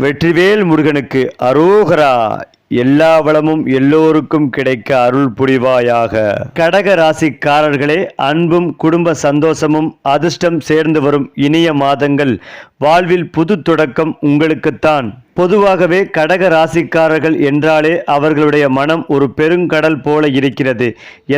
வெற்றிவேல் முருகனுக்கு அரோகரா எல்லா வளமும் எல்லோருக்கும் கிடைக்க அருள் புரிவாயாக. கடக ராசிக்காரர்களே அன்பும் குடும்ப சந்தோஷமும் அதிர்ஷ்டம் சேர்ந்து வரும் இனிய மாதங்கள். வாழ்வில் புது தொடக்கம் உங்களுக்குத்தான். பொதுவாகவே கடக ராசிக்காரர்கள் என்றாலே அவர்களுடைய மனம் ஒரு பெருங்கடல் போல இருக்கிறது.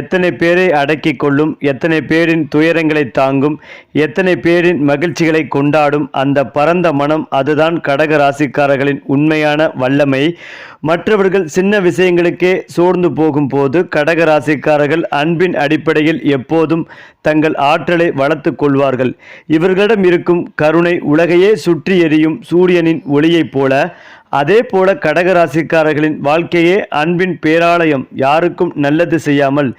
எத்தனை பேரை அடக்கி கொள்ளும் எத்தனை பேரின் துயரங்களை தாங்கும் எத்தனை பேரின் மகிழ்ச்சிகளை கொண்டாடும் அந்த பரந்த மனம் அதுதான் கடக ராசிக்காரர்களின் உண்மையான வல்லமை. மற்றவர்கள் சின்ன விஷயங்களுக்கே சோர்ந்து போகும்போது கடக ராசிக்காரர்கள் அன்பின் அடிப்படையில் எப்போதும் தங்கள் ஆற்றலை வளர்த்து கொள்வார்கள். இவர்களிடம் இருக்கும் கருணை உலகையே சுற்றி எரியும் சூரியனின் ஒளியைப் போல அதே போல கடகராசிக்காரர்களின் வாழ்க்கையே அன்பின் பேராலயம். யாருக்கும் நல்லது செய்யாமல்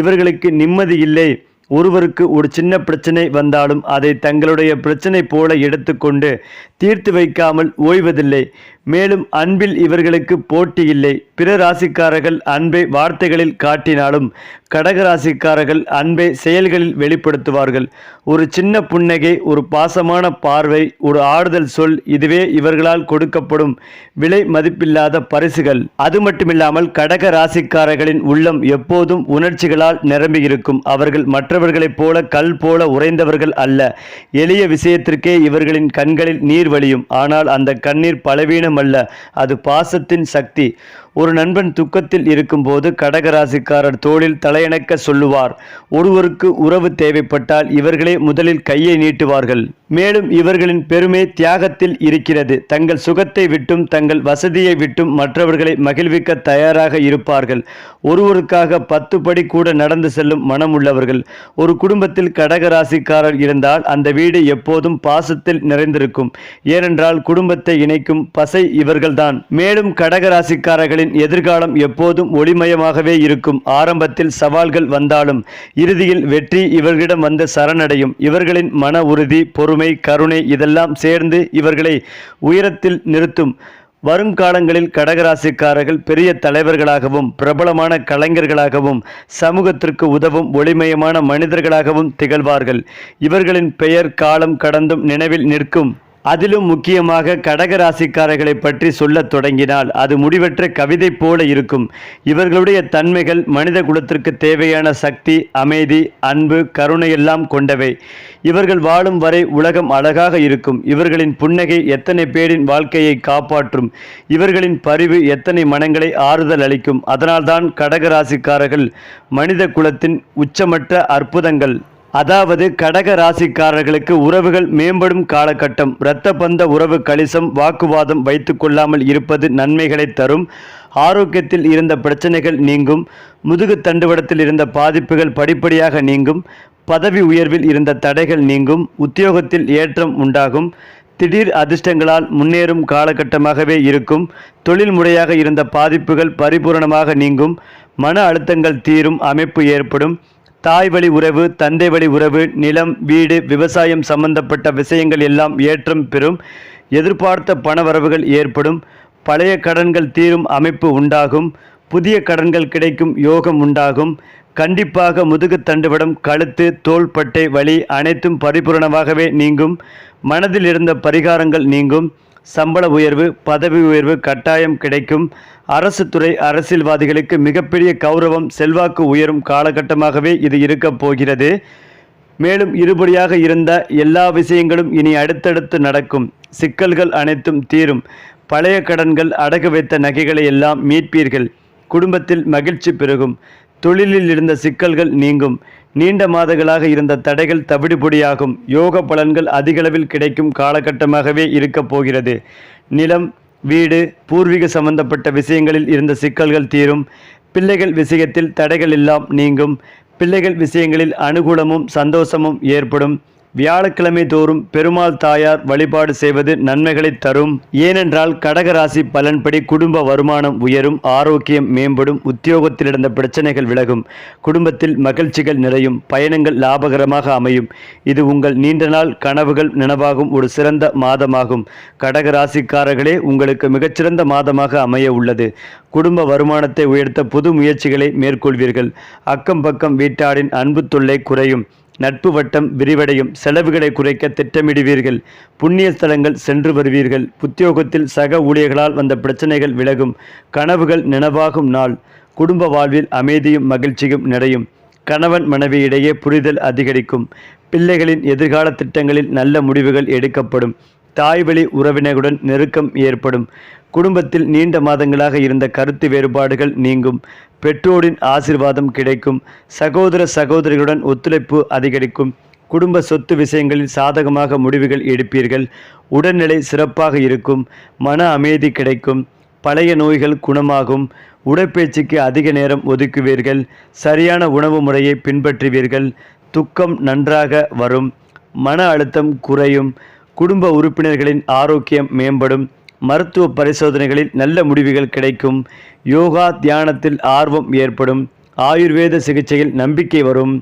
இவர்களுக்கு நிம்மதி இல்லை. ஒருவருக்கு ஒரு சின்ன பிரச்சனை வந்தாலும் அதை தங்களுடைய பிரச்சனை போல எடுத்துக்கொண்டு தீர்த்து வைக்காமல் ஓய்வதில்லை. மேலும் அன்பில் இவர்களுக்கு போட்டி இல்லை. பிற ராசிக்காரர்கள் அன்பை வார்த்தைகளில் காட்டினாலும் கடக ராசிக்காரர்கள் அன்பை செயல்களில் வெளிப்படுத்துவார்கள். ஒரு சின்ன புன்னகை ஒரு பாசமான பார்வை ஒரு ஆறுதல் சொல் இதுவே இவர்களால் கொடுக்கப்படும் விலை மதிப்பில்லாத பரிசுகள். அது மட்டுமில்லாமல் கடக ராசிக்காரர்களின் உள்ளம் எப்போதும் உணர்ச்சிகளால் நிரம்பியிருக்கும். அவர்கள் மற்றவர்களைப் போல கல் போல உறைந்தவர்கள் அல்ல. எளிய விஷயத்திற்கே இவர்களின் கண்களில் நீர் வழியும். ஆனால் அந்த கண்ணீர் பலவீனம் அல்ல அது பாசத்தின் சக்தி. ஒரு நண்பன் துக்கத்தில் இருக்கும்போது கடகராசிக்காரர் தோளில் தலையணக்க சொல்லுவார். ஒருவருக்கு உறவு தேவைப்பட்டால் இவர்களே முதலில் கையை நீட்டுவார்கள். மேலும் இவர்களின் பெருமை தியாகத்தில் இருக்கிறது. தங்கள் சுகத்தை விட்டும் தங்கள் வசதியை விட்டும் மற்றவர்களை மகிழ்விக்க தயாராக இருப்பார்கள். ஒருவருக்காக பத்து படி கூட நடந்து செல்லும் மனம் உள்ளவர்கள் ஒரு குடும்பத்தில் கடகராசிக்காரர் இருந்தால் அந்த வீடு எப்போதும் பாசத்தில் நிறைந்திருக்கும். ஏனென்றால் குடும்பத்தை இணைக்கும் பசை இவர்கள்தான். மேலும் கடகராசிக்காரர்களின் எதிர்காலம் எப்போதும் ஒளிமயமாகவே இருக்கும். ஆரம்பத்தில் சவால்கள் வந்தாலும் இறுதியில் வெற்றி இவர்களிடம் வந்து சரணடையும். இவர்களின் மன உறுதி பொறுமை கருணை இதெல்லாம் சேர்ந்து இவர்களை உயரத்தில் நிறுத்தும். வருங்காலங்களில் கடகராசிக்காரர்கள் பெரிய தலைவர்களாகவும் பிரபலமான கலைஞர்களாகவும் சமூகத்திற்கு உதவும் ஒளிமயமான மனிதர்களாகவும் திகழ்வார்கள். இவர்களின் பெயர் காலம் கடந்தும் நினைவில் நிற்கும். அதிலும் முக்கியமாக கடகராசிக்காரர்களை பற்றி சொல்லத் தொடங்கினால் அது முடிவற்ற கவிதை போல இருக்கும். இவர்களுடைய தன்மைகள் மனித குலத்திற்கு தேவையான சக்தி அமைதி அன்பு கருணை எல்லாம் கொண்டவை. இவர்கள் வாழும் வரை உலகம் அழகாக இருக்கும். இவர்களின் புன்னகை எத்தனை பேரின் வாழ்க்கையை காப்பாற்றும். இவர்களின் பரிவு எத்தனை மனங்களை ஆறுதல் அளிக்கும். அதனால்தான் கடக ராசிக்காரர்கள் மனித குலத்தின் உச்சமற்ற அற்புதங்கள். அதாவது கடக ராசிக்காரர்களுக்கு உறவுகள் மேம்படும் காலகட்டம். இரத்த பந்த உறவு கலிசம் வாக்குவாதம் வைத்து கொள்ளாமல் இருப்பது நன்மைகளை தரும். ஆரோக்கியத்தில் இருந்த பிரச்சனைகள் நீங்கும். முதுகு தண்டுவடத்தில் இருந்த பாதிப்புகள் படிப்படியாக நீங்கும். பதவி உயர்வில் இருந்த தடைகள் நீங்கும். உத்தியோகத்தில் ஏற்றம் உண்டாகும். திடீர் அதிர்ஷ்டங்களால் முன்னேறும் காலகட்டமாகவே இருக்கும். தொழில் முறையாக இருந்த பாதிப்புகள் பரிபூரணமாக நீங்கும். மன அழுத்தங்கள் தீரும் அமைப்பு ஏற்படும். தாய் வழி உறவு தந்தை வழி உறவு நிலம் வீடு விவசாயம் சம்பந்தப்பட்ட விஷயங்கள் எல்லாம் ஏற்றம் பெறும். எதிர்பார்த்த பணவரவுகள் ஏற்படும். பழைய கடன்கள் தீரும் அமைப்பு உண்டாகும். புதிய கடன்கள் கிடைக்கும் யோகம் உண்டாகும். கண்டிப்பாக முதுகு தண்டுவடம் கழுத்து தோள்பட்டை வலி அனைத்தும் பரிபூரணமாகவே நீங்கும். மனதில் இருந்த பரிகாரங்கள் நீங்கும். சம்பள உயர்வு பதவி உயர்வு கட்டாயம் கிடைக்கும். அரசு துறை அரசியல்வாதிகளுக்கு மிகப்பெரிய கௌரவம் செல்வாக்கு உயரும் காலகட்டமாகவே இது இருக்கப் போகிறது. மேலும் இருபடியாக இருந்த எல்லா விஷயங்களும் இனி அடுத்தடுத்து நடக்கும். சிக்கல்கள் அனைத்தும் தீரும். பழைய கடன்கள் அடகு வைத்த நகைகளை எல்லாம் மீட்பீர்கள். குடும்பத்தில் மகிழ்ச்சி பெருகும். தொழிலில் இருந்த சிக்கல்கள் நீங்கும். நீண்ட மாதங்களாக இருந்த தடைகள் தவிடுபொடியாகும். யோக பலன்கள் அதிகளவில் கிடைக்கும் காலகட்டமாகவே இருக்கப் போகிறது. நிலம் வீடு பூர்வீக சம்பந்தப்பட்ட விஷயங்களில் இருந்த சிக்கல்கள் தீரும். பிள்ளைகள் விஷயத்தில் தடைகள் எல்லாம் நீங்கும். பிள்ளைகள் விஷயங்களில் அனுகூலமும் சந்தோஷமும் ஏற்படும். வியாழக்கிழமை தோறும் பெருமாள் தாயார் வழிபாடு செய்வது நன்மைகளை தரும். ஏனென்றால் கடகராசி பலன்படி குடும்ப வருமானம் உயரும் ஆரோக்கியம் மேம்படும் உத்தியோகத்தில் இருந்த பிரச்சனைகள் விலகும் குடும்பத்தில் மகிழ்ச்சிகள் நிறையும் பயணங்கள் லாபகரமாக அமையும். இது உங்கள் நீண்ட நாள் கனவுகள் நினைவாகும் ஒரு சிறந்த மாதமாகும். கடகராசிக்காரர்களே உங்களுக்கு மிகச்சிறந்த மாதமாக அமைய உள்ளது. குடும்ப வருமானத்தை உயர்த்த புது முயற்சிகளை மேற்கொள்வீர்கள். அக்கம் பக்கம் வீட்டாரின் அன்பு தொல்லை குறையும். நட்பு வட்டம் விரிவடையும். செலவுகளை குறைக்க திட்டமிடுவீர்கள். புண்ணிய ஸ்தலங்கள் சென்று வருவீர்கள். உத்தியோகத்தில் சக ஊழியர்களால் வந்த பிரச்சனைகள் விலகும். கனவுகள் நினைவாகும் நாள். குடும்ப வாழ்வில் அமைதியும் மகிழ்ச்சியும் நிறையும். கணவன் மனைவி இடையே புரிதல் அதிகரிக்கும். பிள்ளைகளின் எதிர்கால திட்டங்களில் நல்ல முடிவுகள் எடுக்கப்படும். தாய்வழி உறவினர்களுடன் நெருக்கம் ஏற்படும். குடும்பத்தில் நீண்ட மாதங்களாக இருந்த கருத்து வேறுபாடுகள் நீங்கும். பெற்றோரின் ஆசிர்வாதம் கிடைக்கும். சகோதர சகோதரிகளுடன் ஒத்துழைப்பு அதிகரிக்கும். குடும்ப சொத்து விஷயங்களில் சாதகமாக முடிவுகள் எடுப்பீர்கள். உடல்நிலை சிறப்பாக இருக்கும். மன அமைதி கிடைக்கும். பழைய நோய்கள் குணமாகும். உடற்பயிற்சிக்கு அதிக நேரம் ஒதுக்குவீர்கள். சரியான உணவு முறையை பின்பற்றுவீர்கள். துக்கம் நன்றாக வரும். மன அழுத்தம் குறையும். குடும்ப உறுப்பினர்களின் ஆரோக்கியம் மேம்படும் மருத்துவ பரிசோதனைகளில் நல்ல முடிவுகள் கிடைக்கும் யோகா தியானத்தில் ஆர்வம் ஏற்படும் ஆயுர்வேத சிகிச்சையில் நம்பிக்கை வரும்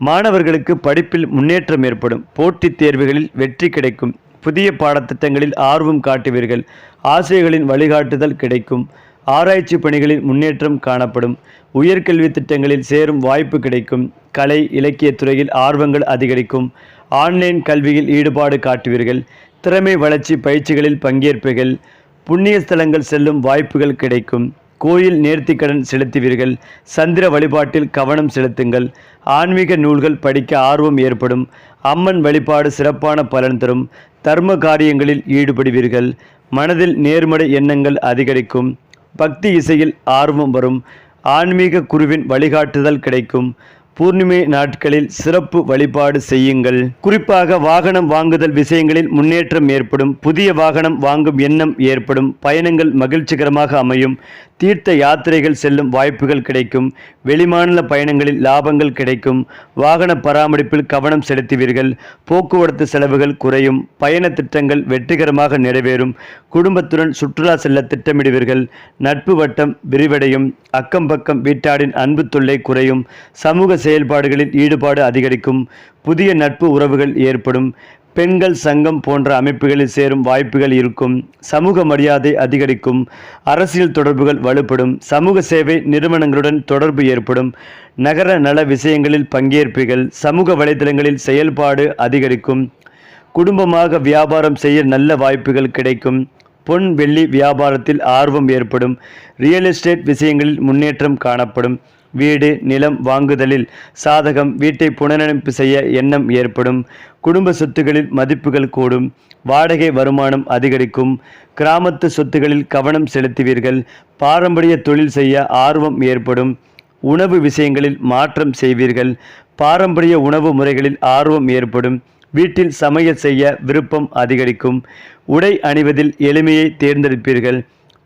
மாணவர்களுக்கு படிப்பில் முன்னேற்றம் ஏற்படும் போட்டித் தேர்வுகளில் வெற்றி கிடைக்கும் புதிய பாடத்திட்டங்களில் ஆர்வம் காட்டுவீர்கள் ஆசிரியர்களின் வழிகாட்டுதல் கிடைக்கும் ஆராய்ச்சி பணிகளில் முன்னேற்றம் காணப்படும் உயர்கல்வி திட்டங்களில் சேரும் வாய்ப்பு கிடைக்கும் கலை இலக்கிய துறையில் ஆர்வங்கள் அதிகரிக்கும் ஆன்லைன் கல்வியில் ஈடுபாடு காட்டுவீர்கள். திறமை வளர்ச்சி பயிற்சிகளில் பங்கேற்பீர்கள். புண்ணிய ஸ்தலங்கள் செல்லும் வாய்ப்புகள் கிடைக்கும். கோயில் நேர்த்திக்கடன் செலுத்துவீர்கள். சந்திர வழிபாட்டில் கவனம் செலுத்துங்கள். ஆன்மீக நூல்கள் படிக்க ஆர்வம் ஏற்படும். அம்மன் வழிபாடு சிறப்பான பலன் தரும். தர்ம காரியங்களில் ஈடுபடுவீர்கள். மனதில் நேர்மறை எண்ணங்கள் அதிகரிக்கும். பக்தி இசையில் ஆர்வம் வரும். ஆன்மீக குருவின் வழிகாட்டுதல் கிடைக்கும். பூர்ணிமை நாட்களில் சிறப்பு வழிபாடு செய்யுங்கள். குறிப்பாக வாகனம் வாங்குதல் விஷயங்களில் முன்னேற்றம் ஏற்படும். புதிய வாகனம் வாங்கும் எண்ணம் ஏற்படும். பயணங்கள் மகிழ்ச்சிகரமாக அமையும். தீர்த்த யாத்திரைகள் செல்லும் வாய்ப்புகள் கிடைக்கும். வெளிமாநில பயணங்களில் லாபங்கள் கிடைக்கும். வாகன பராமரிப்பில் கவனம் செலுத்துவீர்கள். போக்குவரத்து செலவுகள் குறையும். பயண திட்டங்கள் வெற்றிகரமாக நிறைவேறும். குடும்பத்துடன் சுற்றுலா செல்ல திட்டமிடுவீர்கள். நட்பு வட்டம் விரிவடையும். அக்கம் பக்கம் வீட்டாரின் அன்பு தொல்லை குறையும். சமூக செயல்பாடுகளில் ஈடுபாடு அதிகரிக்கும். புதிய நட்பு உறவுகள் ஏற்படும். பெண்கள் சங்கம் போன்ற அமைப்புகளில் சேரும் வாய்ப்புகள் இருக்கும். சமூக மரியாதை அதிகரிக்கும். அரசியல் தொடர்புகள் வலுப்படும். சமூக சேவை நிறுவனங்களுடன் தொடர்பு ஏற்படும். நகர நல விஷயங்களில் பங்கேற்பீர்கள் சமூக வலைதளங்களில் செயல்பாடு அதிகரிக்கும். குடும்பமாக வியாபாரம் செய்ய நல்ல வாய்ப்புகள் கிடைக்கும். பொன் வெள்ளி வியாபாரத்தில் ஆர்வம் ஏற்படும். ரியல் எஸ்டேட் விஷயங்களில் முன்னேற்றம் காணப்படும். வீடு நிலம் வாங்குதலில் சாதகம் வீட்டை புனரமைப்பு செய்ய எண்ணம் ஏற்படும். குடும்ப சொத்துகளில் மதிப்புகள் கூடும் வாடகை வருமானம் அதிகரிக்கும் கிராமத்து சொத்துகளில் கவனம் செலுத்துவீர்கள் பாரம்பரிய தொழில் செய்ய ஆர்வம் ஏற்படும் உணவு விஷயங்களில் மாற்றம் செய்வீர்கள் பாரம்பரிய உணவு முறைகளில் ஆர்வம் ஏற்படும் வீட்டில் சமையல் செய்ய விருப்பம் அதிகரிக்கும் உடை அணிவதில் எளிமையை தேர்ந்தெடுப்பீர்கள்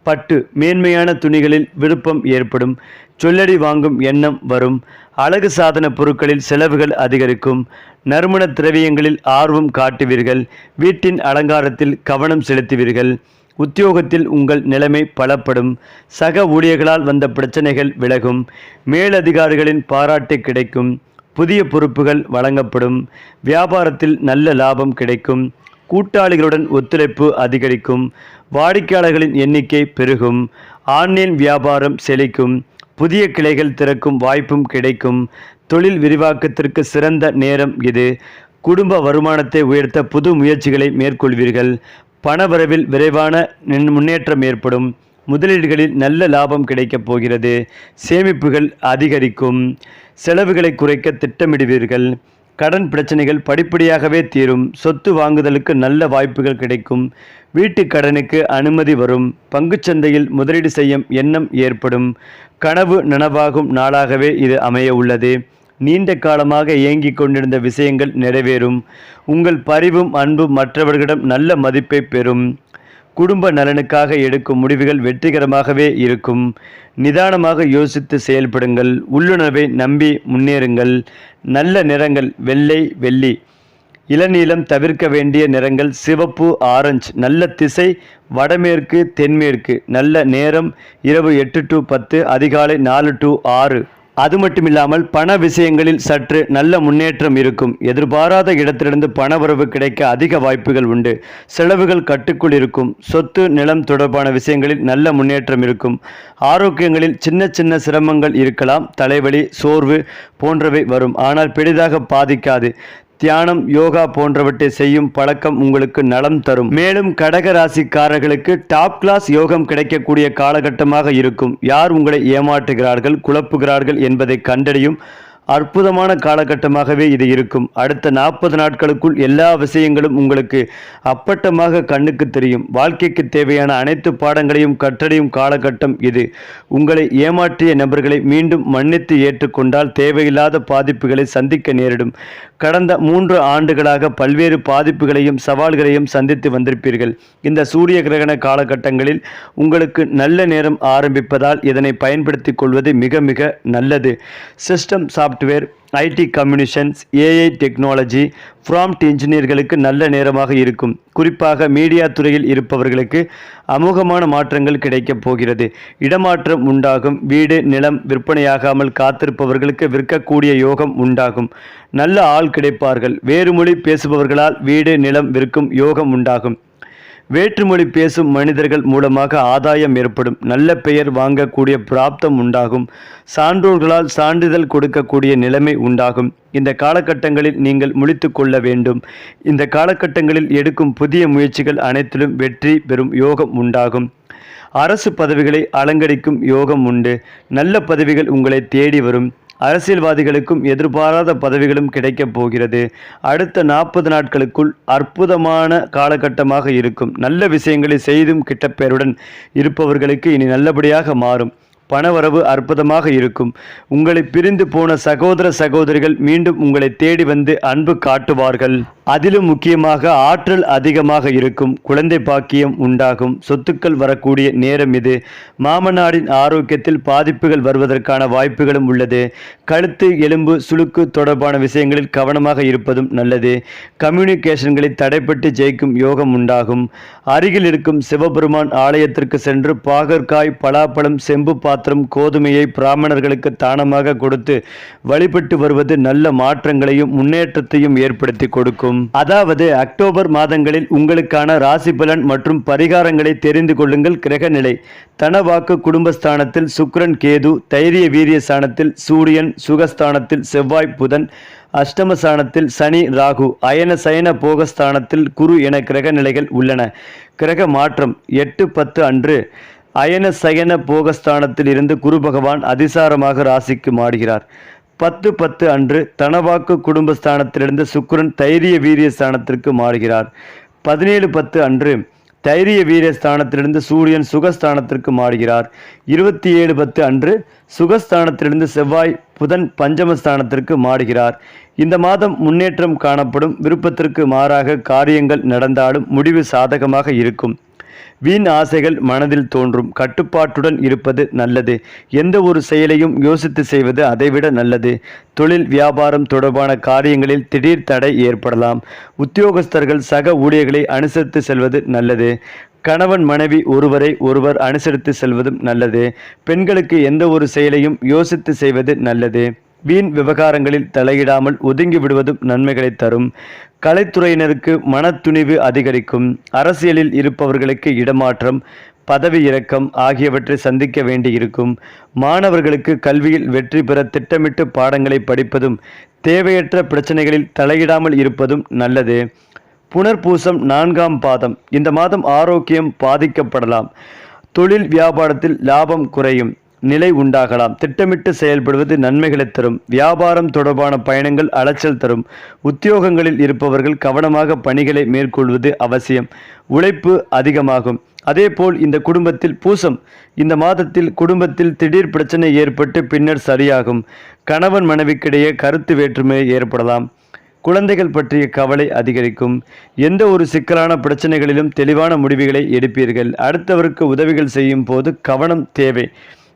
பட்டு மேன்மையான துணிகளில் விருப்பம் ஏற்படும் சொல்லடி வாங்கும் எண்ணம் வரும் அழகு சாதன பொருட்களில் செலவுகள் அதிகரிக்கும். நறுமண திரவியங்களில் ஆர்வம் காட்டுவீர்கள். வீட்டின் அலங்காரத்தில் கவனம் செலுத்துவீர்கள். உத்தியோகத்தில் உங்கள் நிலைமை பலப்படும். சக ஊழியர்களால் வந்த பிரச்சனைகள் விலகும். மேலதிகாரிகளின் பாராட்டு கிடைக்கும். புதிய பொறுப்புகள் வழங்கப்படும். வியாபாரத்தில் நல்ல லாபம் கிடைக்கும். கூட்டாளிகளுடன் ஒத்துழைப்பு அதிகரிக்கும். வாடிக்கையாளர்களின் எண்ணிக்கை பெருகும். ஆன்லைன் வியாபாரம் செழிக்கும். புதிய கிளைகள் திறக்கும் வாய்ப்பும் கிடைக்கும். தொழில் விரிவாக்கத்திற்கு சிறந்த நேரம் இது. குடும்ப வருமானத்தை உயர்த்த புது முயற்சிகளை மேற்கொள்வீர்கள். பணவரவில் விரைவான முன்னேற்றம் ஏற்படும். முதலீடுகளில் நல்ல லாபம் கிடைக்கப் போகிறது. சேமிப்புகள் அதிகரிக்கும். செலவுகளை குறைக்க திட்டமிடுவீர்கள். கடன் பிரச்சனைகள் படிப்படியாகவே தீரும். சொத்து வாங்குதலுக்கு நல்ல வாய்ப்புகள் கிடைக்கும். வீட்டு கடனுக்கு அனுமதி வரும். பங்குச்சந்தையில் முதலீடு செய்யும் எண்ணம் ஏற்படும். கனவு நனவாகும் நாளாகவே இது அமைய உள்ளது. நீண்ட காலமாக இயங்கிக் கொண்டிருந்த விஷயங்கள் நிறைவேறும். உங்கள் பரிவும் அன்பும் மற்றவர்களிடம் நல்ல மதிப்பை பெறும். குடும்ப நலனுக்காக எடுக்கும் முடிவுகள் வெற்றிகரமாகவே இருக்கும். நிதானமாக யோசித்து செயல்படுங்கள். உள்ளுணர்வை நம்பி முன்னேறுங்கள். நல்ல நிறங்கள் வெள்ளை வெள்ளி. இளநீளம் தவிர்க்க வேண்டிய நிறங்கள் சிவப்பு ஆரஞ்சு. நல்ல திசை வடமேற்கு தென்மேற்கு. நல்ல நேரம் இரவு எட்டு டு பத்து அதிகாலை நாலு டு ஆறு. அது மட்டுமில்லாமல் பண விஷயங்களில் சற்று நல்ல முன்னேற்றம் இருக்கும். எதிர்பாராத இடத்திலிருந்து பணவரவு கிடைக்க அதிக வாய்ப்புகள் உண்டு. செலவுகள் கட்டுக்குள் இருக்கும். சொத்து நிலம் தொடர்பான விஷயங்களில் நல்ல முன்னேற்றம் இருக்கும். ஆரோக்கியங்களில் சின்ன சின்ன சிரமங்கள் இருக்கலாம். தலைவலி சோர்வு போன்றவை வரும். ஆனால் பெரிதாக பாதிக்காது. தியானம் யோகா போன்றவற்றை செய்யும் பழக்கம் உங்களுக்கு நலம் தரும். மேலும் கடக ராசிக்காரர்களுக்கு டாப் கிளாஸ் யோகம் கிடைக்கக்கூடிய காலகட்டமாக இருக்கும். யார் உங்களை ஏமாற்றுகிறார்கள் குழப்புகிறார்கள் என்பதை கண்டறியும் அற்புதமான காலகட்டமாகவே இது இருக்கும். அடுத்த நாற்பது நாட்களுக்குள் எல்லா விஷயங்களும் உங்களுக்கு அப்பட்டமாக கண்ணுக்கு தெரியும். வாழ்க்கைக்கு தேவையான அனைத்து பாடங்களையும் கற்றடையும் காலகட்டம் இது. உங்களை ஏமாற்றிய நபர்களை மீண்டும் மன்னித்து ஏற்றுக்கொண்டால் தேவையில்லாத பாதிப்புகளை சந்திக்க நேரிடும். கடந்த மூன்று ஆண்டுகளாக பல்வேறு பாதிப்புகளையும் சவால்களையும் சந்தித்து வந்திருப்பீர்கள். இந்த சூரிய கிரகண காலகட்டங்களில் உங்களுக்கு நல்ல நேரம் ஆரம்பிப்பதால் இதனை பயன்படுத்திக் கொள்வது மிக மிக நல்லது. System software IT communications AI technology prompt இன்ஜினியர்களுக்கு நல்ல நேரமாக இருக்கும். குறிப்பாக மீடியா துறையில் இருப்பவர்களுக்கு அமோகமான மாற்றங்கள் கிடைக்கப் போகிறது. இடமாற்றம் உண்டாகும். வீடு நிலம் விற்பனையாகாமல் காத்திருப்பவர்களுக்கு விற்கக்கூடிய யோகம் உண்டாகும். நல்ல ஆள் கிடைப்பார்கள். வேறு மொழி பேசுபவர்களால் வீடு நிலம் விற்கும் யோகம் உண்டாகும். வேற்றுமொழி பேசும் மனிதர்கள் மூலமாக ஆதாயம் ஏற்படும். நல்ல பெயர் வாங்கக்கூடிய பிராப்தம் உண்டாகும். சான்றோர்களால் சான்றிதழ் கொடுக்கக்கூடிய நிலைமை உண்டாகும். இந்த காலகட்டங்களில் நீங்கள் முழித்து கொள்ள வேண்டும். இந்த காலகட்டங்களில் எடுக்கும் புதிய முயற்சிகள் அனைத்திலும் வெற்றி பெறும் யோகம் உண்டாகும். அரசு பதவிகளை அலங்கரிக்கும் யோகம் உண்டு. நல்ல பதவிகள் உங்களை தேடி வரும். அரசியல்வாதிகளுக்கும் எதிர்பாராத பதவிகளும் கிடைக்கப் போகிறது. அடுத்த நாற்பது நாட்களுக்குள் அற்புதமான காலகட்டமாக இருக்கும். நல்ல விஷயங்களை செய்தும் கிட்டப்பேருடன் இருப்பவர்களுக்கு இனி நல்லபடியாக மாறும். பணவரவு அற்புதமாக இருக்கும். உங்களை பிரிந்து போன சகோதர சகோதரிகள் மீண்டும் உங்களை தேடி வந்து அன்பு காட்டுவார்கள். அதிலும் முக்கியமாக ஆற்றல் அதிகமாக இருக்கும். குழந்தை பாக்கியம் உண்டாகும். சொத்துக்கள் வரக்கூடிய நேரம் இது. மாமனாரின் ஆரோக்கியத்தில் பாதிப்புகள் வருவதற்கான வாய்ப்புகளும் உள்ளது. கழுத்து எலும்பு சுளுக்கு தொடர்பான விஷயங்களில் கவனமாக இருப்பதும் நல்லது. கம்யூனிகேஷன்களை தடைப்பட்டு ஜெயிக்கும் யோகம் உண்டாகும். அருகில் இருக்கும் சிவபெருமான் ஆலயத்திற்கு சென்று பாகற்காய் பலாப்பழம் செம்பு பாத்திரம் கோதுமையை பிராமணர்களுக்கு தானமாக கொடுத்து வழிபட்டு வருவது நல்ல மாற்றங்களையும் முன்னேற்றத்தையும் ஏற்படுத்தி கொடுக்கும். அதாவது அக்டோபர் மாதங்களில் உங்களுக்கான ராசி பலன் மற்றும் பரிகாரங்களை தெரிந்து கொள்ளுங்கள். கிரக நிலை. தனவாக்கு குடும்பஸ்தானத்தில் சுக்ரன் கேது தைரிய வீரிய ஸ்தானத்தில் சூரியன் சுகஸ்தானத்தில் செவ்வாய் புதன் அஷ்டமஸ்தானத்தில் சனி ராகு அயன சயன போகஸ்தானத்தில் குரு என கிரக நிலைகள் உள்ளன. கிரக மாற்றம். எட்டு பத்து அன்று அயன சயன போகஸ்தானத்தில் இருந்து குரு பகவான் அதிசாரமாக ராசிக்கு மாறுகிறார். பத்து பத்து அன்று தனவாக்கு குடும்பஸ்தானத்திலிருந்து சுக்கரன் தைரிய வீரிய ஸ்தானத்திற்கு மாறுகிறார். பதினேழு பத்து அன்று தைரிய வீரிய ஸ்தானத்திலிருந்து சூரியன் சுகஸ்தானத்திற்கு மாறுகிறார். இருபத்தி ஏழு பத்து அன்று சுகஸ்தானத்திலிருந்து செவ்வாய் புதன் பஞ்சமஸ்தானத்திற்கு மாறுகிறார். இந்த மாதம் முன்னேற்றம் காணப்படும். விருப்பத்திற்கு மாறாக காரியங்கள் நடந்தாலும் முடிவு சாதகமாக இருக்கும். வீண் ஆசைகள் மனதில் தோன்றும். கட்டுப்பாட்டுடன் இருப்பது நல்லது. எந்த ஒரு செயலையும் யோசித்து செய்வது அதைவிட நல்லது. தொழில் வியாபாரம் தொடர்பான காரியங்களில் திடீர் தடை ஏற்படலாம். உத்தியோகஸ்தர்கள் சக ஊழியர்களை அனுசரித்து செல்வது நல்லது. கணவன் மனைவி ஒருவரை ஒருவர் அனுசரித்து செல்வதும் நல்லது. பெண்களுக்கு எந்த ஒரு செயலையும் யோசித்து செய்வது நல்லது. வீண் விவகாரங்களில் தலையிடாமல் ஒதுங்கி விடுவதும் நன்மைகளை தரும். கலைத்துறையினருக்கு மனத்துணிவு அதிகரிக்கும். அரசியலில் இருப்பவர்களுக்கு இடமாற்றம் பதவி இறக்கம் ஆகியவற்றை சந்திக்க வேண்டியிருக்கும். மாணவர்களுக்கு கல்வியில் வெற்றி பெற திட்டமிட்டு பாடங்களை படிப்பதும் தேவையற்ற பிரச்சனைகளில் தலையிடாமல் இருப்பதும் நல்லது. புனர்பூசம் நான்காம் பாதம். இந்த மாதம் ஆரோக்கியம் பாதிக்கப்படலாம். தொழில் வியாபாரத்தில் லாபம் குறையும். நிலை உண்டாகலாம். திட்டமிட்டு செயல்படுவது நன்மைகளை தரும். வியாபாரம் தொடர்பான பயணங்கள் அலைச்சல் தரும். உத்தியோகங்களில் இருப்பவர்கள் கவனமாக பணிகளை மேற்கொள்வது அவசியம். உழைப்பு அதிகமாகும். அதேபோல் இந்த குடும்பத்தில் பூசம். இந்த மாதத்தில் குடும்பத்தில் திடீர் பிரச்சனை ஏற்பட்டு பின்னர் சரியாகும். கணவன் மனைவிக்கிடையே கருத்து வேற்றுமை ஏற்படலாம். குழந்தைகள் பற்றிய கவலை அதிகரிக்கும். எந்த ஒரு சிக்கலான பிரச்சனைகளிலும் தெளிவான முடிவுகளை எடுப்பீர்கள். அடுத்தவருக்கு உதவிகள் செய்யும் போது கவனம் தேவை.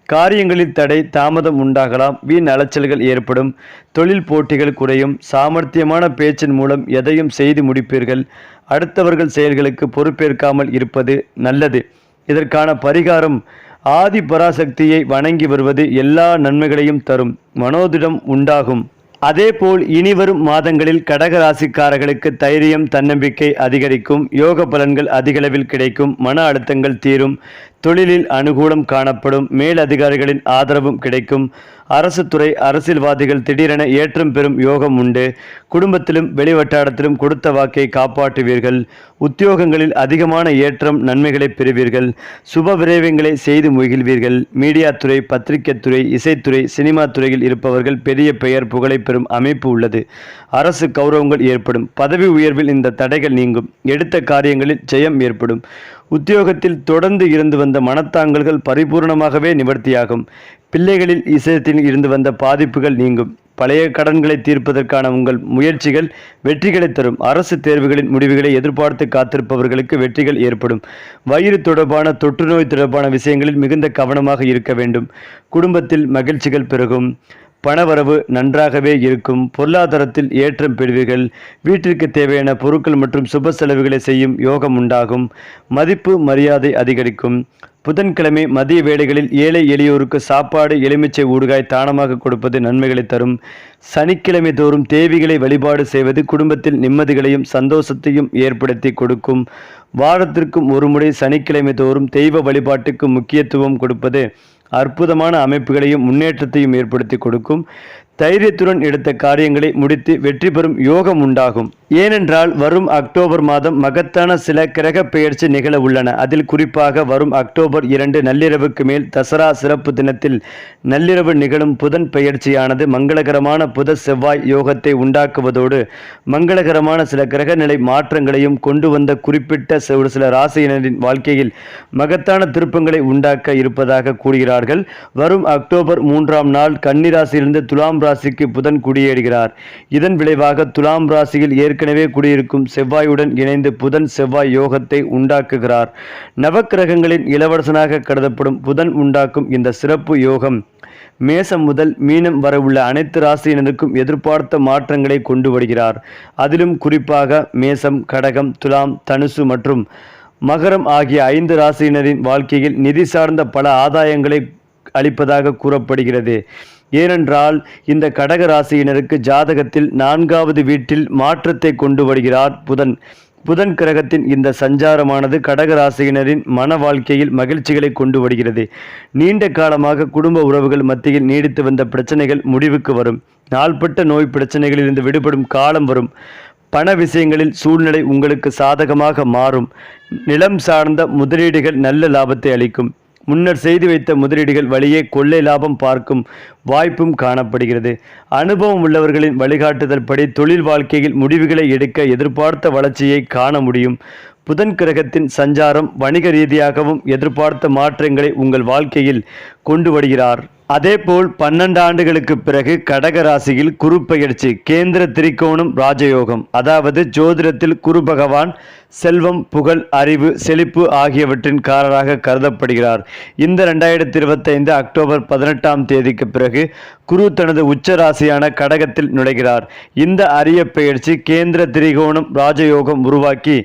காரியங்களில் தடை தாமதம் உண்டாகலாம். வீண் அலைச்சல்கள் ஏற்படும். தொழில் போட்டிகள் குறையும். சாமர்த்தியமான பேச்சின் மூலம் எதையும் செய்து முடிப்பீர்கள். அடுத்தவர்கள் செயல்களுக்கு பொறுப்பேற்காமல் இருப்பது நல்லது. இதற்கான பரிகாரம் ஆதி பராசக்தியை வணங்கி வருவது எல்லா நன்மைகளையும் தரும். மனோதிடம் உண்டாகும். அதேபோல் இனிவரும் மாதங்களில் கடக ராசிக்காரர்களுக்கு தைரியம் தன்னம்பிக்கை அதிகரிக்கும் யோக பலன்கள் அதிகளவில் கிடைக்கும் மன அழுத்தங்கள் தீரும் தொழிலில் அனுகூலம் காணப்படும் மேலதிகாரிகளின் ஆதரவும் கிடைக்கும். அரசு துறை அரசியல்வாதிகள் திடீரென ஏற்றம் பெறும் யோகம் உண்டு. குடும்பத்திலும் வெளிவட்டாரத்திலும் கொடுத்த வாக்கை காப்பாற்றுவீர்கள். உத்தியோகங்களில் அதிகமான ஏற்றம் நன்மைகளை பெறுவீர்கள். சுப விரைவங்களை செய்து முகிழ்வீர்கள். மீடியா துறை பத்திரிகை துறை இசைத்துறை சினிமா துறையில் இருப்பவர்கள் பெரிய பெயர் புகழை பெறும் அமைப்பு உள்ளது. அரசு கௌரவங்கள் ஏற்படும். பதவி உயர்வில் இந்த தடைகள் நீங்கும். எடுத்த காரியங்களில் ஜெயம் ஏற்படும். உத்தியோகத்தில் தொடர்ந்து இருந்து வந்த மனத்தாங்கல்கள் பரிபூர்ணமாகவே நிவர்த்தியாகும். பிள்ளைகளில் இசையத்தில் இருந்து வந்த பாதிப்புகள் நீங்கும். பழைய கடன்களை தீர்ப்பதற்கான உங்கள் முயற்சிகள் வெற்றிகளை தரும். அரசு தேர்வுகளின் முடிவுகளை எதிர்பார்த்து காத்திருப்பவர்களுக்கு வெற்றிகள் ஏற்படும். வயிறு தொடர்பான தொற்றுநோய் தொடர்பான விஷயங்களில் மிகுந்த கவனமாக இருக்க வேண்டும். குடும்பத்தில் மகிழ்ச்சிகள் பெருகும். பணவரவு நன்றாகவே இருக்கும். பொருளாதாரத்தில் ஏற்றம் பெறுவீர்கள். வீட்டிற்கு தேவையான பொருட்கள் மற்றும் சுப செலவுகளை செய்யும் யோகம் உண்டாகும். மதிப்பு மரியாதை அதிகரிக்கும். புதன்கிழமை மதிய வேளைகளில் ஏழை எளியோருக்கு சாப்பாடு எலுமிச்சை ஊடுகாய் தானமாக கொடுப்பது நன்மைகளை தரும். சனிக்கிழமை தோறும் தேவிகளை வழிபாடு செய்வது குடும்பத்தில் நிம்மதிகளையும் சந்தோஷத்தையும் ஏற்படுத்தி கொடுக்கும். வாரத்திற்கும் ஒருமுறை சனிக்கிழமை தோறும் தெய்வ வழிபாட்டுக்கு முக்கியத்துவம் கொடுப்பது அற்புதமான அமைப்புகளையும் முன்னேற்றத்தையும் ஏற்படுத்தி கொடுக்கும். தைரியத்துடன் எடுத்த காரியங்களை முடித்து வெற்றி பெறும் யோகம் உண்டாகும். ஏனென்றால் வரும் அக்டோபர் மாதம் மகத்தான சில கிரக பெயர்ச்சி நிகழ உள்ளன. அதில் குறிப்பாக வரும் அக்டோபர் இரண்டு நள்ளிரவுக்கு மேல் தசரா சிறப்பு தினத்தில் நள்ளிரவு நிகழும் புதன் பெயர்ச்சியானது மங்களகரமான புத செவ்வாய் யோகத்தை உண்டாக்குவதோடு மங்களகரமான சில கிரகநிலை மாற்றங்களையும் கொண்டு வந்த குறிப்பிட்ட ஒரு சில ராசியினரின் வாழ்க்கையில் மகத்தான திருப்பங்களை உண்டாக்க இருப்பதாக கூறுகிறார்கள். வரும் அக்டோபர் மூன்றாம் நாள் கன்னிராசியிலிருந்து துலாம் ராசிக்கு புதன் குடியேறுகிறார். இதன் விளைவாக துலாம் ராசியில் ஏற்கனவே குடியிருக்கும் செவ்வாயுடன் இணைந்து புதன் செவ்வாய் யோகத்தை உண்டாக்குகிறார். நவக்கிரகங்களின் இளவரசனாக கருதப்படும் புதன் உண்டாக்கும் இந்த சிறப்பு யோகம் மேசம் முதல் மீனம் வரவுள்ள உள்ள அனைத்து ராசியினருக்கும் எதிர்பார்த்த மாற்றங்களை கொண்டு வருகிறார். அதிலும் குறிப்பாக மேசம் கடகம் துலாம் தனுசு மற்றும் மகரம் ஆகிய ஐந்து ராசியினரின் வாழ்க்கையில் நிதி சார்ந்த பல ஆதாயங்களை அளிப்பதாக கூறப்படுகிறது. ஏனென்றால் இந்த கடக ராசியினருக்கு ஜாதகத்தில் நான்காவது வீட்டில் மாற்றத்தை கொண்டு வருகிறார் புதன். புதன் கிரகத்தின் இந்த சஞ்சாரமானது கடக ராசியினரின் மன வாழ்க்கையில் மகிழ்ச்சிகளை கொண்டு வருகிறது. நீண்ட காலமாக குடும்ப உறவுகள் மத்தியில் நீடித்து வந்த பிரச்சனைகள் முடிவுக்கு வரும். நாள்பட்ட நோய் பிரச்சனைகளிலிருந்து விடுபடும் காலம் வரும். பண விஷயங்களில் சூழ்நிலை உங்களுக்கு சாதகமாக மாறும். நிலம் சார்ந்த முதலீடுகள் நல்ல லாபத்தை அளிக்கும். முன்னர் செய்து வைத்த முதலீடுகள் வழியே கொள்ளை லாபம் பார்க்கும் வாய்ப்பும் காணப்படுகிறது. அனுபவம் உள்ளவர்களின் வழிகாட்டுதல் படி தொழில் வாழ்க்கையில் முடிவுகளை எடுக்க எதிர்பார்த்த வளர்ச்சியை காண முடியும். புதன் கிரகத்தின் சஞ்சாரம் வணிக ரீதியாகவும் எதிர்பார்த்த மாற்றங்களை உங்கள் வாழ்க்கையில் கொண்டு வருகிறார். அதேபோல் பன்னெண்டு ஆண்டுகளுக்கு பிறகு கடக ராசியில் குரு பயிற்சி கேந்திர திரிகோணம் ராஜயோகம். அதாவது ஜோதிடத்தில் குரு பகவான் செல்வம் புகழ் அறிவு செழிப்பு ஆகியவற்றின் காரராக கருதப்படுகிறார். இந்த ரெண்டாயிரத்தி இருபத்தைந்து அக்டோபர் பதினெட்டாம் தேதிக்கு பிறகு குரு தனது உச்ச ராசியான கடகத்தில் நுழைகிறார். இந்த அரிய பயிற்சி கேந்திர திரிகோணம் ராஜயோகம் உருவாக்கி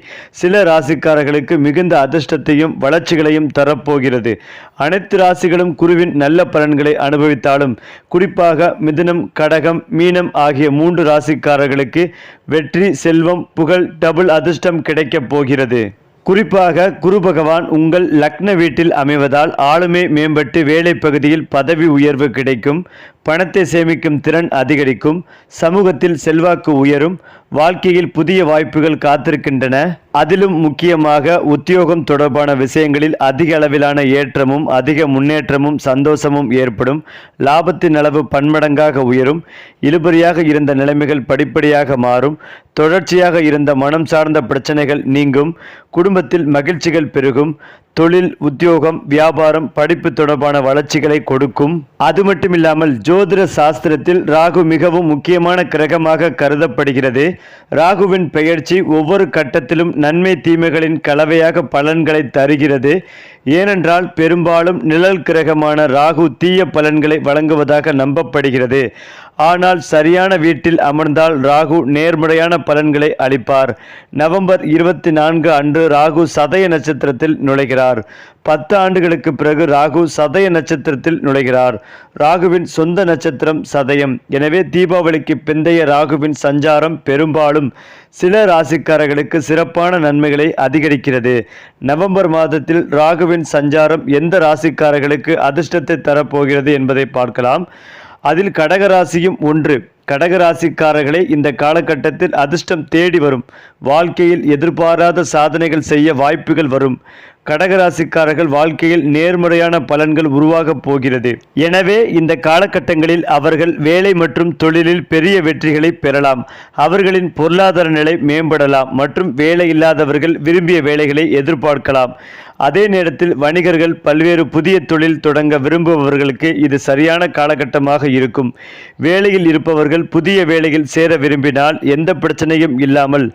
சில ராசிக்காரர்களுக்கு மிகுந்த அதிர்ஷ்டத்தையும் வளர்ச்சிகளையும் தரப்போகிறது. அனைத்து ராசிகளும் குருவின் நல்ல பலன்களை அனுபவித்தாலும் குறிப்பாக மிதுனம் கடகம் மீனம் ஆகிய மூன்று ராசிக்காரர்களுக்கு வெற்றி செல்வம் புகழ் டபுள் அதிர்ஷ்டம் கிடைக்கப் போகிறது. குறிப்பாக குரு பகவான் உங்கள் லக்ன வீட்டில் அமைவதால் ஆளுமை மேம்பட்டு வேலை பகுதியில் பதவி உயர்வு கிடைக்கும். பணத்தை சேமிக்கும் திறன் அதிகரிக்கும் சமூகத்தில் செல்வாக்கு உயரும் வாழ்க்கையில் புதிய வாய்ப்புகள் காத்திருக்கின்றன. அதிலும் முக்கியமாக உத்தியோகம் தொடர்பான விஷயங்களில் அதிக அளவிலான ஏற்றமும் அதிக முன்னேற்றமும் சந்தோஷமும் ஏற்படும். லாபத்தின் அளவு பன்மடங்காக உயரும். இழுபறியாக இருந்த நிலைமைகள் படிப்படியாக மாறும். தொடர்ச்சியாக இருந்த மனம் சார்ந்த பிரச்சனைகள் நீங்கும். குடும்பத்தில் மகிழ்ச்சிகள் பெருகும். தொழில் உத்தியோகம் வியாபாரம் படிப்பு தொடர்பான வளர்ச்சிகளை கொடுக்கும். அது மட்டுமில்லாமல் ஜோதிட சாஸ்திரத்தில் ராகு மிகவும் முக்கியமான கிரகமாக கருதப்படுகிறது. ராகுவின் பெயர்ச்சி ஒவ்வொரு கட்டத்திலும் நன்மை தீமைகளின் கலவையாக பலன்களை தருகிறது. ஏனென்றால் பெரும்பாலும் நிழல் கிரகமான ராகு தீய பலன்களை வழங்குவதாக நம்பப்படுகிறது. ஆனால் சரியான வீட்டில் அமர்ந்தால் ராகு நேர்மறையான பலன்களை அளிப்பார். நவம்பர் இருபத்தி நான்கு அன்று ராகு சதய நட்சத்திரத்தில் நுழைகிறார். பத்து ஆண்டுகளுக்கு பிறகு ராகு சதய நட்சத்திரத்தில் நுழைகிறார். ராகுவின் சொந்த நட்சத்திரம் சதயம். எனவே தீபாவளிக்கு பிந்தைய ராகுவின் சஞ்சாரம் பெரும்பாலும் சில ராசிக்காரர்களுக்கு சிறப்பான நன்மைகளை அதிகரிக்கிறது. நவம்பர் மாதத்தில் ராகுவின் சஞ்சாரம் எந்த ராசிக்காரர்களுக்கு அதிர்ஷ்டத்தை தரப்போகிறது என்பதை பார்க்கலாம். அதில் கடகராசியும் ஒன்று. கடகராசிக்காரர்களே இந்த காலகட்டத்தில் அதிர்ஷ்டம் தேடி வரும். வாழ்க்கையில் எதிர்பாராத சாதனைகள் செய்ய வாய்ப்புகள் வரும். கடகராசிக்காரர்கள் வாழ்க்கையில் நேர்மறையான பலன்கள் உருவாகப் போகிறது. எனவே இந்த காலகட்டங்களில் அவர்கள் வேலை மற்றும் தொழிலில் பெரிய வெற்றிகளை பெறலாம். அவர்களின் பொருளாதார நிலை மேம்படலாம் மற்றும் வேலை இல்லாதவர்கள் விரும்பிய வேலைகளை எதிர்பார்க்கலாம். அதே நேரத்தில் வணிகர்கள் பல்வேறு புதிய தொழில் தொடங்க விரும்புபவர்களுக்கு இது சரியான காலகட்டமாக இருக்கும். வேலையில் இருப்பவர்கள் புதிய வேலையில் சேர விரும்பினால் எந்த பிரச்சனையும் இல்லாமல்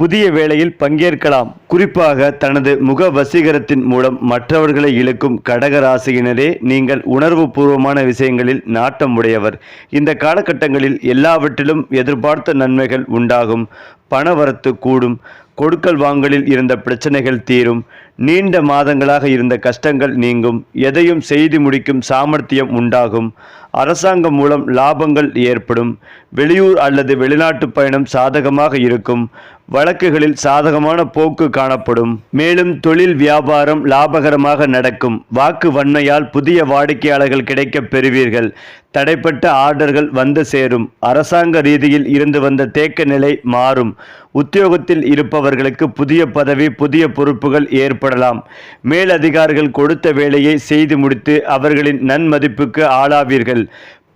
புதிய வேலையில் பங்கேற்கலாம். குறிப்பாக தனது முக வசீகரத்தின் மூலம் மற்றவர்களை இழுக்கும் கடகராசியினரே நீங்கள் உணர்வுபூர்வமான விஷயங்களில் நாட்டம் உடையவர் இந்த காலகட்டங்களில் எல்லாவற்றிலும் எதிர்பார்த்த நன்மைகள் உண்டாகும். பணவரத்து கூடும். கொடுக்கல் வாங்கலில் இருந்த பிரச்சனைகள் தீரும். நீண்ட மாதங்களாக இருந்த கஷ்டங்கள் நீங்கும். எதையும் செய்து முடிக்கும் சாமர்த்தியம் உண்டாகும். அரசாங்கம் மூலம் லாபங்கள் ஏற்படும். வெளியூர் அல்லது வெளிநாட்டு பயணம் சாதகமாக இருக்கும். வழக்குகளில் சாதகமான போக்கு காணப்படும். மேலும் தொழில் வியாபாரம் லாபகரமாக நடக்கும். வாக்கு வன்மையால் புதிய வாடிக்கையாளர்கள் கிடைக்கப் பெறுவீர்கள். தடைப்பட்ட ஆர்டர்கள் வந்து சேரும். அரசாங்க ரீதியில் இருந்து வந்த தேக்க நிலை மாறும். உத்தியோகத்தில் இருப்பவர்களுக்கு புதிய பதவி புதிய பொறுப்புகள் ஏற்படலாம். மேலதிகாரிகள் கொடுத்த வேலையை செய்து முடித்து அவர்களின் நன்மதிப்புக்கு ஆளாவீர்கள்.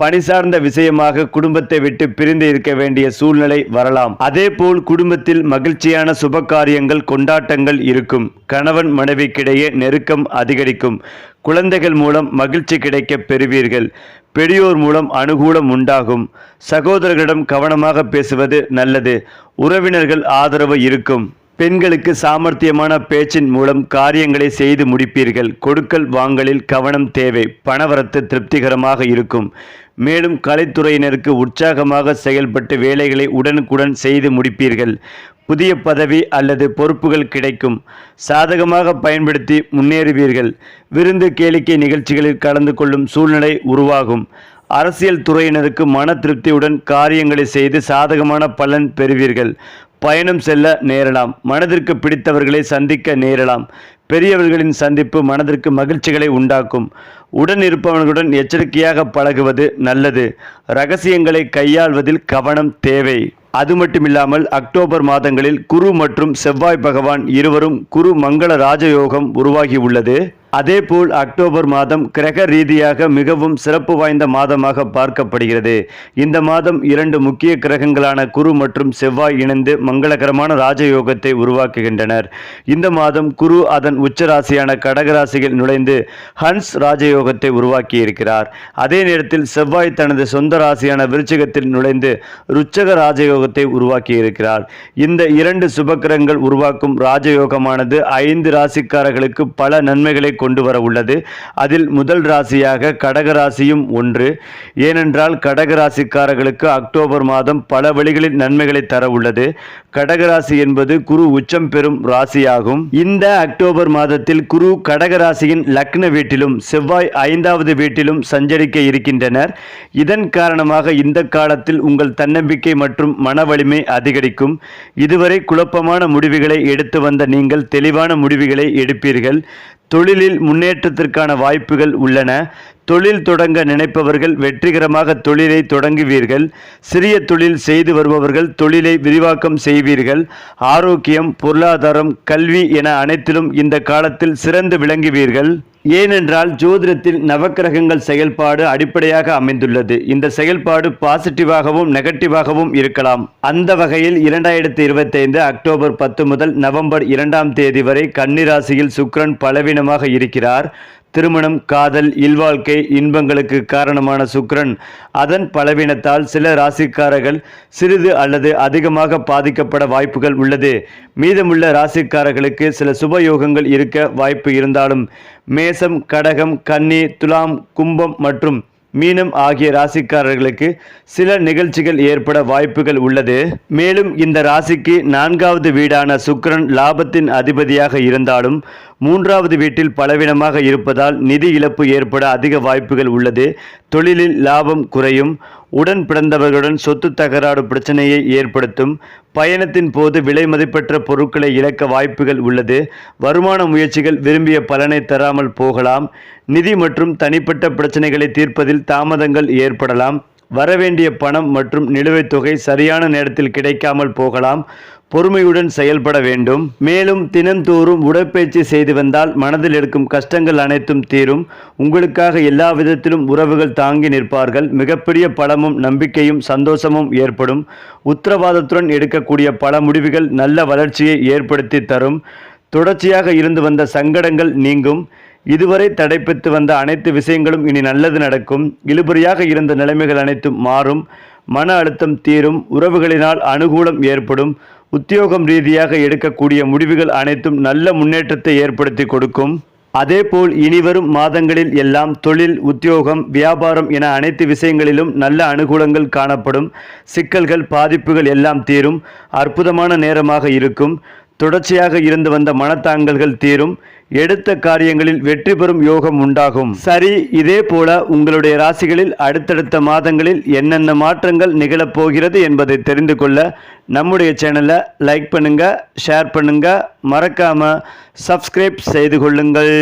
பணி சார்ந்த விஷயமாக குடும்பத்தை விட்டு பிரிந்து இருக்க வேண்டிய சூழ்நிலை வரலாம். அதேபோல் குடும்பத்தில் மகிழ்ச்சியான சுப காரியங்கள் கொண்டாட்டங்கள் இருக்கும். கணவன் மனைவிக்கிடையே நெருக்கம் அதிகரிக்கும். குழந்தைகள் மூலம் மகிழ்ச்சி கிடைக்க பெறுவீர்கள். பெரியோர் மூலம் அனுகூலம் உண்டாகும். சகோதரர்களிடம் கவனமாக பேசுவது நல்லது. உறவினர்கள் ஆதரவு இருக்கும். பெண்களுக்கு சாமர்த்தியமான பேச்சின் மூலம் காரியங்களை செய்து முடிப்பீர்கள். கொடுக்கல் வாங்கலில் கவனம் தேவை. பணவரத்து திருப்திகரமாக இருக்கும். மேலும் கலைத்துறையினருக்கு உற்சாகமாக செயல்பட்டு வேலைகளை உடனுக்குடன் செய்து முடிப்பீர்கள். புதிய பதவி அல்லது பொறுப்புகள் கிடைக்கும். சாதகமாக பயன்படுத்தி முன்னேறுவீர்கள். விருந்து கேளிக்கை நிகழ்ச்சிகளில் கலந்து கொள்ளும் சூழ்நிலை உருவாகும். அரசியல் துறையினருக்கு மன திருப்தியுடன் காரியங்களை செய்து சாதகமான பலன் பெறுவீர்கள். பயணம் செல்ல நேரலாம். மனதிற்கு பிடித்தவர்களை சந்திக்க நேரலாம். பெரியவர்களின் சந்திப்பு மனதிற்கு மகிழ்ச்சிகளை உண்டாக்கும். உடன் இருப்பவர்களுடன் எச்சரிக்கையாக பழகுவது நல்லது. ரகசியங்களை கையாள்வதில் கவனம் தேவை. அது மட்டுமில்லாமல் அக்டோபர் மாதங்களில் குரு மற்றும் செவ்வாய் பகவான் இருவரும் குரு மங்கள ராஜயோகம் உருவாகி உள்ளது. அதேபோல் அக்டோபர் மாதம் கிரக ரீதியாக மிகவும் சிறப்பு வாய்ந்த மாதமாக பார்க்கப்படுகிறது. இந்த மாதம் இரண்டு முக்கிய கிரகங்களான குரு மற்றும் செவ்வாய் இணைந்து மங்களகரமான ராஜயோகத்தை உருவாக்குகின்றனர். இந்த மாதம் குரு அதன் உச்சராசியான கடகராசியில் நுழைந்து ஹன்ஸ் ராஜயோகத்தை உருவாக்கியிருக்கிறார். அதே நேரத்தில் செவ்வாய் தனது சொந்த ராசியான விருச்சிகத்தில் நுழைந்து ருச்சக ராஜயோகத்தை உருவாக்கியிருக்கிறார். இந்த இரண்டு சுபக்கிரகங்கள் உருவாக்கும் ராஜயோகமானது ஐந்து ராசிக்காரர்களுக்கு பல நன்மைகளை கொண்டு வர உள்ளது அதில் முதல் ராசியாக கடகராசியும் ஒன்று. ஏனென்றால் கடகராசிக்காரர்களுக்கு அக்டோபர் மாதம் பல வழிகளில் நன்மைகளை தர உள்ளது கடகராசி என்பது குரு உச்சம் பெறும் ராசியாகும். இந்த அக்டோபர் மாதத்தில் குரு கடகராசியின் லக்ன வீட்டிலும் செவ்வாய் ஐந்தாவது வீட்டிலும் சஞ்சரிக்க இருக்கின்றனர். இதன் காரணமாக இந்த காலத்தில் உங்கள் தன்னம்பிக்கை மற்றும் மன வலிமை அதிகரிக்கும். இதுவரை குழப்பமான முடிவுகளை எடுத்து வந்த நீங்கள் தெளிவான முடிவுகளை எடுப்பீர்கள். தொழிலில் முன்னேற்றத்திற்கான வாய்ப்புகள் உள்ளன. தொழில் தொடங்க நினைப்பவர்கள் வெற்றிகரமாக தொழிலை தொடங்குவீர்கள். சிறிய தொழில் செய்து வருபவர்கள் தொழிலை விரிவாக்கம் செய்வீர்கள். ஆரோக்கியம் பொருளாதாரம் கல்வி என அனைத்திலும் இந்த காலத்தில் சிறந்து விளங்குவீர்கள். ஏனென்றால் ஜோதிடத்தில் நவக்கிரகங்கள் செயல்பாடு அடிப்படையாக அமைந்துள்ளது. இந்த செயல்பாடு பாசிட்டிவாகவும் நெகட்டிவாகவும் இருக்கலாம். அந்த வகையில் இரண்டாயிரத்தி இருபத்தைந்து அக்டோபர் பத்து முதல் நவம்பர் இரண்டாம் தேதி வரை கன்னிராசியில் சுக்ரன் பலவீனமாக இருக்கிறார். திருமணம் காதல் இல்வாழ்க்கை இன்பங்களுக்கு காரணமான சுக்கரன். அதன் பலவீனத்தால் சில ராசிக்காரர்கள் சிறிது அல்லது அதிகமாக பாதிக்கப்பட வாய்ப்புகள் உள்ளது. மீதமுள்ள ராசிக்காரர்களுக்கு சில சுபயோகங்கள் இருக்க வாய்ப்பு இருந்தாலும் மேசம் கடகம் கன்னி துலாம் கும்பம் மற்றும் மீனம் ஆகிய ராசிக்காரர்களுக்கு சில நிகழ்ச்சிகள் ஏற்பட வாய்ப்புகள் உள்ளது. மேலும் இந்த ராசிக்கு நான்காவது வீடான சுக்கரன் லாபத்தின் அதிபதியாக இருந்தாலும் மூன்றாவது வீட்டில் பலவீனமாக இருப்பதால் நிதி இழப்பு ஏற்பட அதிக வாய்ப்புகள் உள்ளது. தொழிலில் லாபம் குறையும். உடன் பிறந்தவர்களுடன் சொத்து தகராறு பிரச்சனையை ஏற்படுத்தும் பயணத்தின் போது விலை மதிப்பற்ற பொருட்களை இழக்க வாய்ப்புகள் உள்ளது. வருமான முயற்சிகள் விரும்பிய பலனை தராமல் போகலாம். நிதி மற்றும் தனிப்பட்ட பிரச்சனைகளை தீர்ப்பதில் தாமதங்கள் ஏற்படலாம். வரவேண்டிய பணம் மற்றும் நிலுவைத் தொகை சரியான நேரத்தில் கிடைக்காமல் போகலாம். பொறுமையுடன் செயல்பட வேண்டும். மேலும் தினந்தோறும் உடற்பயிற்சி செய்து வந்தால் மனதில் இருக்கும் கஷ்டங்கள் அனைத்தும் தீரும். உங்களுக்காக எல்லா விதத்திலும் உறவுகள் தாங்கி நிற்பார்கள். மிகப்பெரிய பலமும் நம்பிக்கையும் சந்தோஷமும் ஏற்படும். உத்தரவாதத்துடன் எடுக்கக்கூடிய பல முடிவுகள் நல்ல வளர்ச்சியை ஏற்படுத்தி தரும். தொடர்ச்சியாக இருந்து வந்த சங்கடங்கள் நீங்கும். இதுவரை தடைப்பட்டு வந்த அனைத்து விஷயங்களும் இனி நல்லது நடக்கும். இழுபறியாக இருந்த நிலைமைகள் அனைத்தும் மாறும். மன அழுத்தம் தீரும். உறவுகளினால் அனுகூலம் ஏற்படும். உத்தியோகம் ரீதியாக எடுக்கக்கூடிய முடிவுகள் அனைத்தும் நல்ல முன்னேற்றத்தை ஏற்படுத்தி கொடுக்கும். அதேபோல் இனிவரும் மாதங்களில் எல்லாம் தொழில் உத்தியோகம் வியாபாரம் என அனைத்து விஷயங்களிலும் நல்ல அனுகூலங்கள் காணப்படும். சிக்கல்கள் பாதிப்புகள் எல்லாம் தீரும். அற்புதமான நேரமாக இருக்கும். தொடர்ச்சியாக இருந்து வந்த மனத்தாங்கல்கள் தீரும். எடுத்த காரியங்களில் வெற்றி பெறும் யோகம் உண்டாகும். சரி இதே போல உங்களுடைய ராசிகளில் அடுத்தடுத்த மாதங்களில் என்னென்ன மாற்றங்கள் நிகழப்போகிறது என்பதை தெரிந்து கொள்ள நம்முடைய சேனலை லைக் பண்ணுங்க ஷேர் பண்ணுங்க. மறக்காம சப்ஸ்கிரைப் செய்து கொள்ளுங்கள்.